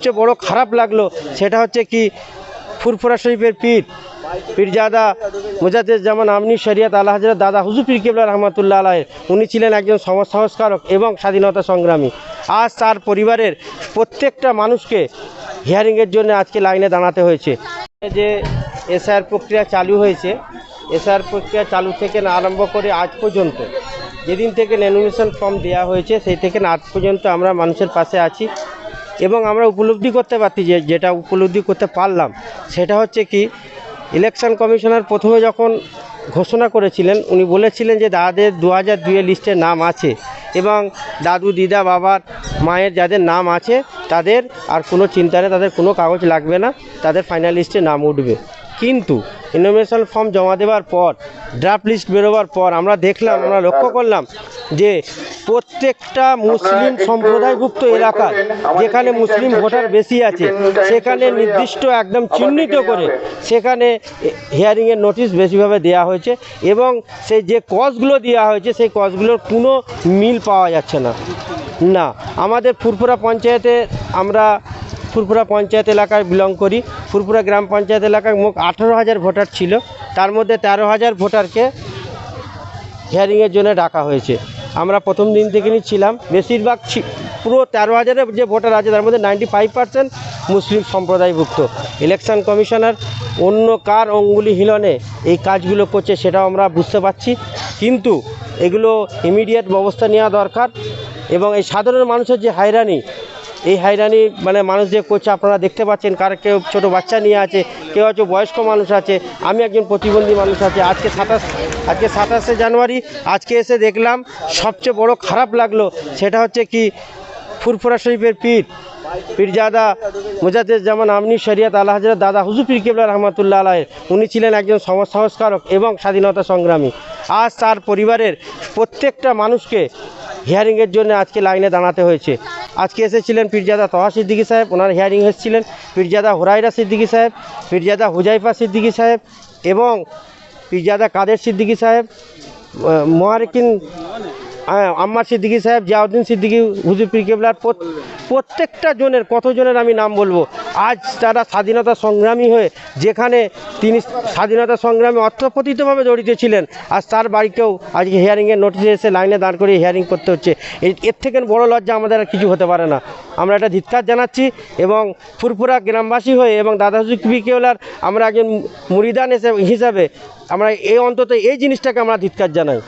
সবচেয়ে বড় খারাপ লাগল সেটা হচ্ছে কি ফুরফুরা শরীফের পীর, পীরজাদা জামান আমনি শরিয়াত আল্লাহ হাজরত দাদা হুজুর পীর কেবলা রহমতুল্লাহ আলাহ উনি ছিলেন একজন সমাজ সংস্কারক এবং স্বাধীনতা সংগ্রামী। আজ তার পরিবারের প্রত্যেকটা মানুষকে হিয়ারিংয়ের জন্য আজকে লাইনে দাঁড়াতে হয়েছে। যে এসআর প্রক্রিয়া চালু হয়েছে এসআর প্রক্রিয়া চালু থেকে আরম্ভ করে আজ পর্যন্ত, যেদিন থেকে নমিনেশন ফর্ম দেওয়া হয়েছে, সেই থেকে আজ পর্যন্ত আমরা মানুষের পাশে আছি। এবং আমরা উপলব্ধি করতে পারছি যে, যেটা উপলব্ধি করতে পারলাম, সেটা হচ্ছে কি ইলেকশন কমিশনার প্রথমে যখন ঘোষণা করেছিলেন, উনি বলেছিলেন যে, দাদাদের দু হাজার দুয়ে লিস্টে নাম আছে এবং দাদু, দিদা, বাবার, মায়ের যাদের নাম আছে, তাদের আর কোনো চিন্তা নেই তাদের কোনো কাগজ লাগবে না, তাদের ফাইনাল লিস্টে নাম উঠবে। কিন্তু ইনোভেশন ফর্ম জমা দেওয়ার পর ড্রাফট লিস্ট বেরোবার পর আমরা দেখলাম আমরা লক্ষ্য করলাম যে প্রত্যেকটা মুসলিম সম্প্রদায়ভুক্ত এলাকায় যেখানে মুসলিম ভোটার বেশি আছে সেখানে নির্দিষ্ট একদম চিহ্নিত করে সেখানে হিয়ারিংয়ের নোটিশ বেশিভাবে দেওয়া হয়েছে এবং সেই যে কজগুলো দেওয়া হয়েছে সেই কজগুলোর কোনো মিল পাওয়া যাচ্ছে না। না আমাদের ফুরফুরা পঞ্চায়েতে আমরা ফুরফুরা পঞ্চায়েত এলাকায় বিলং করি। ফুরফুরা গ্রাম পঞ্চায়েত এলাকায় মোট আঠেরো হাজার ভোটার ছিল। তার মধ্যে তেরো হাজার ভোটারকে হিয়ারিংয়ের জন্য ডাকা হয়েছে। আমরা প্রথম দিন থেকেই ছিলাম বেশিরভাগ পুরো তেরো হাজারের যে ভোটার আছে, তার মধ্যে নাইনটি ফাইভ পার্সেন্ট মুসলিম সম্প্রদায়ভুক্ত। ইলেকশন কমিশনার অন্য কার অঙ্গুলি হিলনে এই কাজগুলো করছে সেটাও আমরা বুঝতে পারছি। কিন্তু এগুলো ইমিডিয়েট ব্যবস্থা নেওয়া দরকার এবং এই সাধারণ মানুষের যে হায়রানি এই হায়রানি মানে মানুষ যে করছে, আপনারা দেখতে পাচ্ছেন কার কেউ ছোটো বাচ্চা নিয়ে আছে, কেউ হচ্ছে বয়স্ক মানুষ আছে, আমি একজন প্রতিবন্ধী মানুষ আছে। আজকে সাতাশ, আজকে সাতাশে জানুয়ারি, আজকে এসে দেখলাম সবচেয়ে বড় খারাপ লাগল, সেটা হচ্ছে কি ফুরফুরা শরীফের পীর, পীরজাদা মুজাদ্দেদ জামান আমনি শরিয়াত আল্লাহ হাজরত দাদা হুজুর পীর কেবলা রহমতুল্লাহ আলাহ উনি ছিলেন একজন সমাজ সংস্কারক এবং স্বাধীনতা সংগ্রামী। আজ তার পরিবারের প্রত্যেকটা মানুষকে হিয়ারিংয়ের জন্য আজকে লাইনে দাঁড়াতে হয়েছে। আজকে এসেছিলেন পীরজাদা তহা সিদ্দিকী সাহেব, ওনার হিয়ারিং এসেছিলেন পীরজাদা হুরাইরা সিদ্দিকী সাহেব, পীরজাদা হুজাইফা সিদ্দিকী সাহেব এবং পীরজাদা কাদের সিদ্দিকী সাহেব মহারকিন হ্যাঁ আম্মার সিদ্দিকী সাহেব, জিয়াউদ্দিন সিদ্দিকি, হুজুর পীর কেবলার প্রত- প্রত্যেকটা জনের, কতজনের আমি নাম বলব। আজ তারা স্বাধীনতা সংগ্রামী হয়ে, যেখানে তিনি স্বাধীনতা সংগ্রামে অর্থপতিতভাবে জড়িত ছিলেন, আজ তার বাড়িতেও আজকে হিয়ারিংয়ের নোটিশে এসে লাইনে দাঁড় করিয়ে হিয়ারিং করতে হচ্ছে। এর থেকে বড় লজ্জা আমাদের আর কিছু হতে পারে না। আমরা এটা ধিৎকার জানাচ্ছি এবং ফুরফুরা গ্রামবাসী হয়ে এবং দাদা হুজুর পীর কেবলার আমরা একজন মুরিদান হিসেবে আমরা এই অন্তত এই জিনিসটাকে আমরা ধিৎকার জানাই।